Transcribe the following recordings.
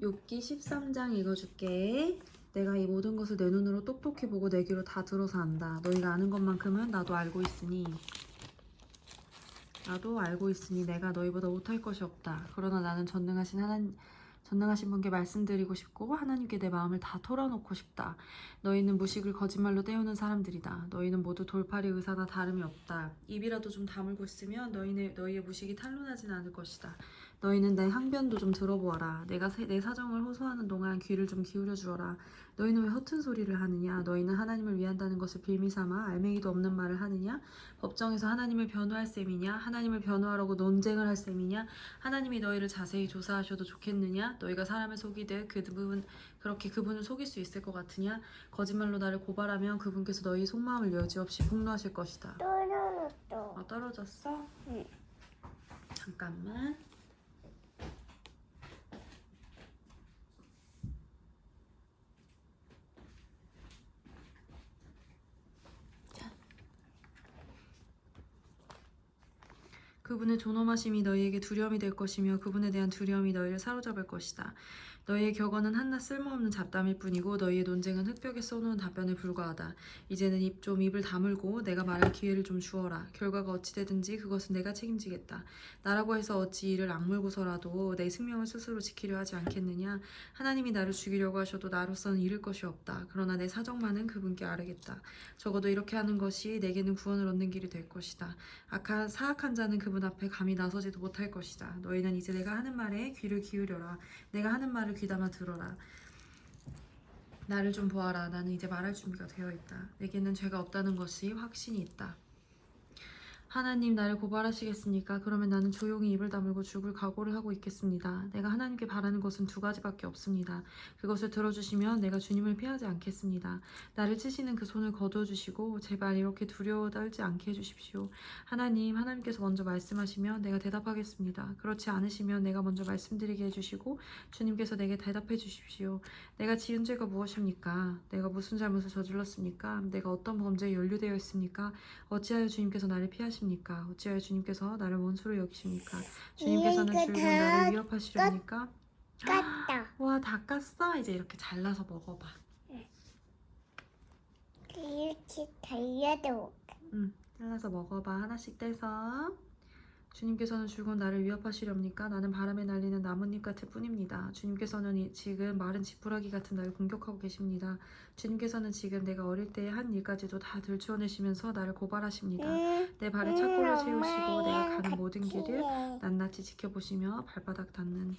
욥기 13장 읽어줄게. 내가 이 모든 것을 내 눈으로 똑똑히 보고 내 귀로 다 들어서 안다. 너희가 아는 것만큼은 나도 알고 있으니 나도 알고 있으니 내가 너희보다 못할 것이 없다. 그러나 나는 전능하신 하나님 전능하신 분께 말씀드리고 싶고 하나님께 내 마음을 다 털어놓고 싶다. 너희는 무식을 거짓말로 때우는 사람들이다. 너희는 모두 돌팔이 의사나 다름이 없다. 입이라도 좀 다물고 있으면 너희네, 너희의 무식이 탄로나진 않을 것이다. 너희는 내 항변도 좀 들어보아라. 내가 세- 내 사정을 호소하는 동안 귀를 좀 기울여 주어라. 너희는 왜 허튼 소리를 하느냐? 너희는 하나님을 위한다는 것을 빌미 삼아 알맹이도 없는 말을 하느냐? 법정에서 하나님을 변호할 셈이냐? 하나님을 변호하려고 논쟁을 할 셈이냐? 하나님이 너희를 자세히 조사하셔도 좋겠느냐? 너희가 사람을 속이듯 그 부분 그렇게 그분을 속일 수 있을 것 같으냐? 거짓말로 나를 고발하면 그분께서 너희 속마음을 여지없이 폭로하실 것이다. 떨어졌어. 어, 떨어졌어? 응. 잠깐만. 그분의 존엄하심이 너희에게 두려움이 될 것이며 그분에 대한 두려움이 너희를 사로잡을 것이다. 너희의 격언은 한낱 쓸모없는 잡담일 뿐이고 너희의 논쟁은 흙벽에 써놓은 답변에 불과하다. 이제는 입 좀 입을 다물고 내가 말할 기회를 좀 주어라. 결과가 어찌되든지 그것은 내가 책임지겠다. 나라고 해서 어찌 이를 악물고서라도 내 생명을 스스로 지키려 하지 않겠느냐? 하나님이 나를 죽이려고 하셔도 나로서는 잃을 것이 없다. 그러나 내 사정만은 그분께 아뢰겠다. 적어도 이렇게 하는 것이 내게는 구원을 얻는 길이 될 것이다. 악한 사악한 자는 그분 앞에 감히 나서지도 못할 것이다. 너희는 이제 내가 하는 말에 귀를 기울여라. 내가 하는 말을 귀담아 들어라. 나를 좀 보아라. 나는 이제 말할 준비가 되어 있다. 내게는 죄가 없다는 것이 확신이 있다. 하나님 나를 고발하시겠습니까? 그러면 나는 조용히 입을 다물고 죽을 각오를 하고 있겠습니다. 내가 하나님께 바라는 것은 두 가지밖에 없습니다. 그것을 들어주시면 내가 주님을 피하지 않겠습니다. 나를 치시는 그 손을 거두어 주시고 제발 이렇게 두려워 떨지 않게 해주십시오. 하나님, 하나님께서 먼저 말씀하시면 내가 대답하겠습니다. 그렇지 않으시면 내가 먼저 말씀드리게 해주시고 주님께서 내게 대답해 주십시오. 내가 지은 죄가 무엇입니까? 내가 무슨 잘못을 저질렀습니까? 내가 어떤 범죄에 연루되어 있습니까? 어찌하여 주님께서 나를 피하십니까? 어찌하여 주님께서 나를 원수로 여기십니까? 주님께서는 줄곧 다 나를 위협하시렵니까? 깠다. 와, 다 깠어? 이제 이렇게 잘라서 먹어봐. 이렇게 달려도 응, 잘라서 먹어봐. 하나씩 떼서. 주님께서는 줄곧 나를 위협하시렵니까? 나는 바람에 날리는 나뭇잎 같을 뿐입니다. 주님께서는 이- 지금 마른 지푸라기 같은 나를 공격하고 계십니다. 주님께서는 지금 내가 어릴 때의 한 일까지도 다 들추어내시면서 나를 고발하십니다. 내 발에 착고를 세우시고 내가 가는 모든 길을 낱낱이 지켜보시며 발바닥 닿는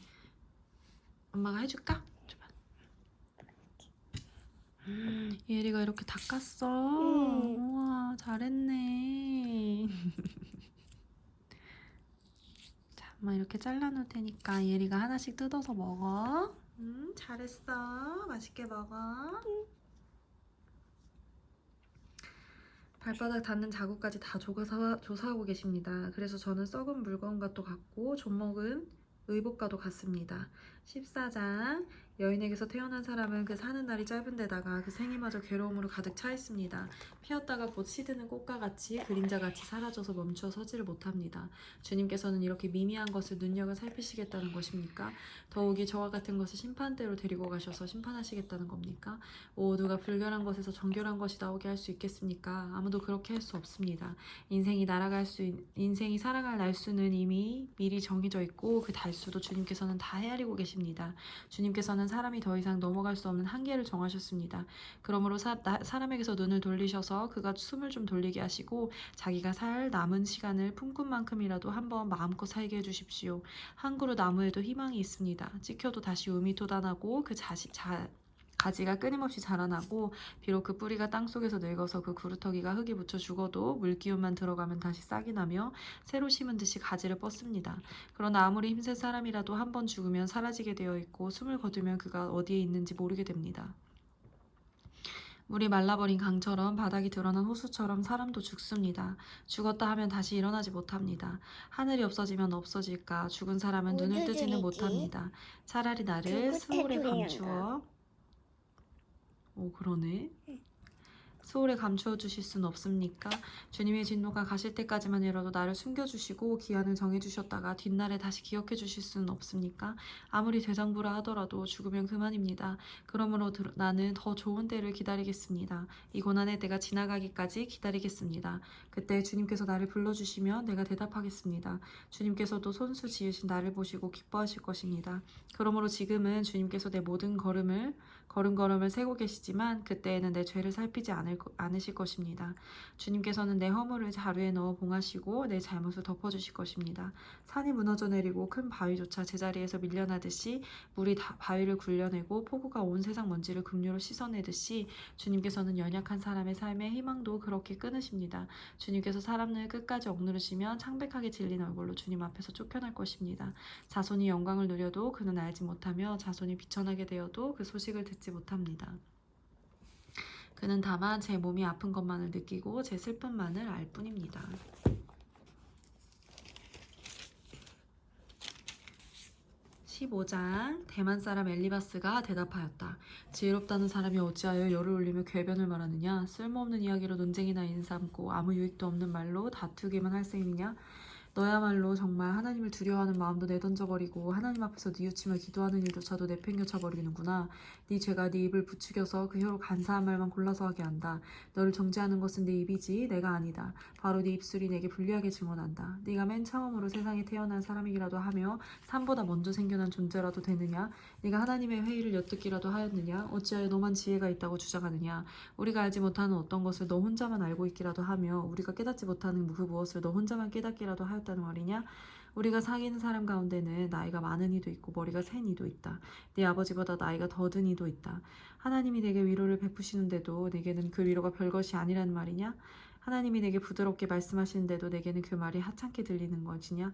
엄마가 해줄까? 줘봐. 음, 예리가 이렇게 닦았어. 응. 우와 잘했네. 자, 엄마 이렇게 잘라놓을 테니까 예리가 하나씩 뜯어서 먹어. 음, 잘했어. 맛있게 먹어. 발바닥 닿는 자국까지 다 조사, 조사하고 계십니다. 그래서 저는 썩은 물건과도 같고 존먹은 의복과도 같습니다. 14장 여인에게서 태어난 사람은 그 사는 날이 짧은 데다가 그 생이마저 괴로움으로 가득 차 있습니다. 피었다가 곧 시드는 꽃과 같이 그림자같이 사라져서 멈추어 서지를 못합니다. 주님께서는 이렇게 미미한 것을 눈여겨 살피시겠다는 것입니까? 더욱이 저와 같은 것을 심판대로 데리고 가셔서 심판하시겠다는 겁니까? 오 누가 불결한 것에서 정결한 것이 나오게 할 수 있겠습니까? 아무도 그렇게 할 수 없습니다. 인생이 날아갈 수 있- 인생이 살아갈 날수는 이미 미리 정해져 있고 그 달수도 주님께서는 다 헤아리고 계십니다. 주님께서는 사람이 더 이상 넘어갈 수 없는 한계를 정하셨습니다. 그러므로 사, 나- 사람에게서 눈을 돌리셔서 그가 숨을 좀 돌리게 하시고 자기가 살 남은 시간을 품꾼 만큼이라도 한번 마음껏 살게 해주십시오. 한 그루 나무에도 희망이 있습니다. 찍혀도 다시 음이 돋아나고 그 자시, 자, 가지가 끊임없이 자라나고 비록 그 뿌리가 땅 속에서 늙어서 그 구루터기가 흙이 묻혀 죽어도 물기운만 들어가면 다시 싹이 나며 새로 심은 듯이 가지를 뻗습니다. 그러나 아무리 힘센 사람이라도 한 번 죽으면 사라지게 되어 있고 숨을 거두면 그가 어디에 있는지 모르게 됩니다. 물이 말라버린 강처럼 바닥이 드러난 호수처럼 사람도 죽습니다. 죽었다 하면 다시 일어나지 못합니다. 하늘이 없어지면 없어질까 죽은 사람은 눈을 뜨지는? 못합니다. 차라리 나를 스물에. 감추어 오 그러네. 소홀히 감추어 주실 순 없습니까? 주님의 진노가 가실 때까지만이라도 나를 숨겨 주시고 기한을 정해 주셨다가 뒷날에 다시 기억해 주실 수는 없습니까? 아무리 대장부라 하더라도 죽으면 그만입니다. 그러므로 들- 나는 더 좋은 때를 기다리겠습니다. 이 고난의 때가 지나가기까지 기다리겠습니다. 그때 주님께서 나를 불러 주시면 내가 대답하겠습니다. 주님께서도 손수 지으신 나를 보시고 기뻐하실 것입니다. 그러므로 지금은 주님께서 내 모든 걸음을 걸음걸음을 세고 계시지만 그때에는 내 죄를 살피지 않을, 거- 않으실 것입니다. 주님께서는 내 허물을 자루에 넣어 봉하시고 내 잘못을 덮어주실 것입니다. 산이 무너져 내리고 큰 바위조차 제자리에서 밀려나듯이 물이 다 바위를 굴려내고 폭우가 온 세상 먼지를 급류로 씻어내듯이 주님께서는 연약한 사람의 삶의 희망도 그렇게 끊으십니다. 주님께서 사람을 끝까지 억누르시면 창백하게 질린 얼굴로 주님 앞에서 쫓겨날 것입니다. 자손이 영광을 누려도 그는 알지 못하며 자손이 비천하게 되어도 그 소식을 듣지 못합니다. 그는 다만 제 몸이 아픈 것만을 느끼고 제 슬픔만을 알 뿐입니다. (15장) 대만 사람 엘리바스가 대답하였다. 지혜롭다는 사람이 어찌하여 열을 올리며 궤변을 말하느냐 쓸모없는 이야기로 논쟁이나 인삼고 아무 유익도 없는 말로 다투기만 할 셈이냐 너야말로 정말 하나님을 두려워하는 마음도 내던져버리고 하나님 앞에서 뉘우치며 기도하는 일조차도 내팽겨쳐버리는구나. 네 죄가 네 입을 부추겨서 그 혀로 간사한 말만 골라서 하게 한다. 너를 정죄하는 것은 네 입이지 내가 아니다. 바로 네 입술이 내게 불리하게 증언한다. 네가 맨 처음으로 세상에 태어난 사람이기라도 하며 삶보다 먼저 생겨난 존재라도 되느냐? 네가 하나님의 회의를 엿듣기라도 하였느냐? 어찌하여 너만 지혜가 있다고 주장하느냐? 우리가 알지 못하는 어떤 것을 너 혼자만 알고 있기라도 하며 우리가 깨닫지 못하는 그 무엇을 너 혼자만 깨닫기라도 하였다 는 말이냐? 우리가 사귀는 사람 가운데는 나이가 많은 이도 있고 머리가 센 이도 있다. 네 아버지보다 나이가 더 든 이도 있다. 하나님이 내게 위로를 베푸시는데도 내게는 그 위로가 별것이 아니라는 말이냐? 하나님이 내게 부드럽게 말씀하시는데도 내게는 그 말이 하찮게 들리는 것이냐?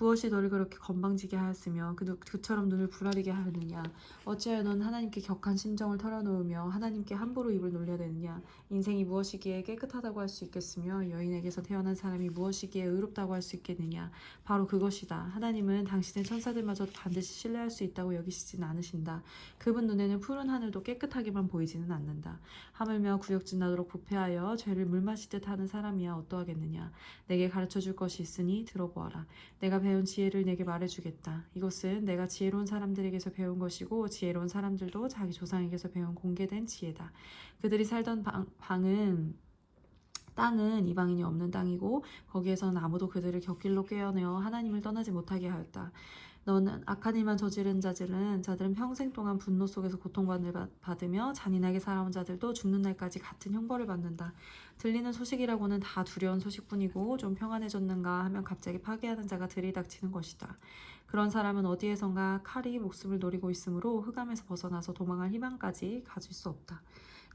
무엇이 너를 그렇게 건방지게 하였으며 그, 누- 그처럼 눈을 부라리게 하느냐? 어찌하여 넌 하나님께 격한 심정을 털어놓으며 하나님께 함부로 입을 놀려대느냐? 인생이 무엇이기에 깨끗하다고 할 수 있겠으며 여인에게서 태어난 사람이 무엇이기에 의롭다고 할 수 있겠느냐? 바로 그것이다. 하나님은 당신의 천사들마저도 반드시 신뢰할 수 있다고 여기시진 않으신다. 그분 눈에는 푸른 하늘도 깨끗하게만 보이지는 않는다. 하물며 구역질 나도록 부패하여 죄를 물 마시듯 하는 사람이야 어떠하겠느냐? 내게 가르쳐 줄 것이 있으니 들어보아라. 내가 배운 지혜를 내게 말해주겠다. 이것은 내가 지혜로운 사람들에게서 배운 것이고 지혜로운 사람들도 자기 조상에게서 배운 공개된 지혜다. 그들이 살던 방, 방은 땅은 이방인이 없는 땅이고 거기에서는 아무도 그들을 곁길로 꿰어내어 하나님을 떠나지 못하게 하였다. 너는 악한 일만 저지른 자들은 자들은 평생 동안 분노 속에서 고통받을 받- 받으며 잔인하게 살아온 자들도 죽는 날까지 같은 형벌을 받는다. 들리는 소식이라고는 다 두려운 소식뿐이고 좀 평안해졌는가 하면 갑자기 파괴하는 자가 들이닥치는 것이다. 그런 사람은 어디에선가 칼이 목숨을 노리고 있으므로 흑암에서 벗어나서 도망할 희망까지 가질 수 없다.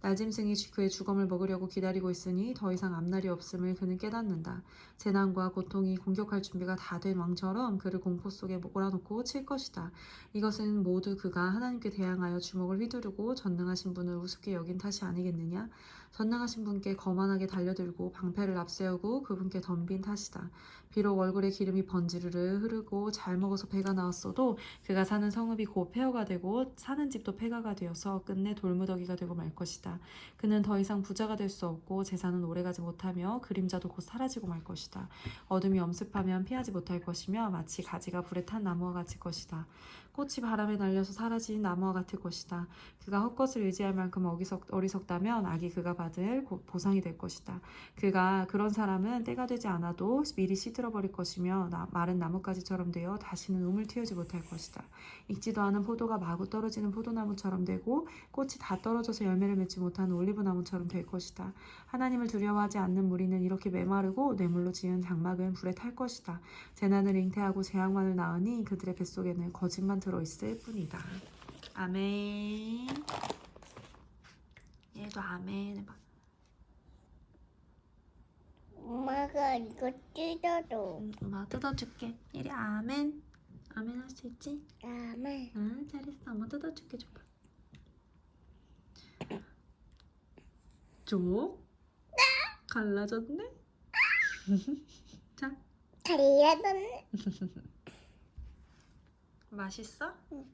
날짐승이 그의 주검을 먹으려고 기다리고 있으니 더 이상 앞날이 없음을 그는 깨닫는다. 재난과 고통이 공격할 준비가 다 된 왕처럼 그를 공포 속에 몰아놓고 칠 것이다. 이것은 모두 그가 하나님께 대항하여 주먹을 휘두르고 전능하신 분을 우습게 여긴 탓이 아니겠느냐? 전능하신 분께 거만하게 달려들고 방패를 앞세우고 그분께 덤빈 탓이다. 비록 얼굴에 기름이 번지르르 흐르고 잘 먹어서 배가 나왔어도 그가 사는 성읍이 곧 폐허가 되고 사는 집도 폐가가 되어서 끝내 돌무더기가 되고 말 것이다. 그는 더 이상 부자가 될 수 없고 재산은 오래가지 못하며 그림자도 곧 사라지고 말 것이다. 어둠이 엄습하면 피하지 못할 것이며 마치 가지가 불에 탄 나무와 같을 것이다. 꽃이 바람에 날려서 사라진 나무와 같을 것이다. 그가 헛것을 의지할 만큼 어리석, 어리석다면 악이 그가 받을 고- 보상이 될 것이다. 그가 그런 사람은 때가 되지 않아도 미리 시들어 버릴 것이며 나- 마른 나뭇가지처럼 되어 다시는 우물 틔우지 못할 것이다. 익지도 않은 포도가 마구 떨어지는 포도나무처럼 되고 꽃이 다 떨어져서 열매를 맺지 못하는 올리브 나무처럼 될 것이다. 하나님을 두려워하지 않는 무리는 이렇게 메마르고 뇌물로 지은 장막은 불에 탈 것이다. 재난을 잉태하고 재앙만을 낳으니 그들의 뱃속에는 거짓만 들어있을 뿐이다. 아멘. 얘도 아멘 해봐. 엄마가 이거 뜯어도 응, 엄마 뜯어줄게. 이리 아멘. 아멘 할 수 있지? 다음에 응, 잘했어. 엄마 뜯어줄게 줘봐. 줘? 갈라졌네? 자, 달려던 맛있어? 응.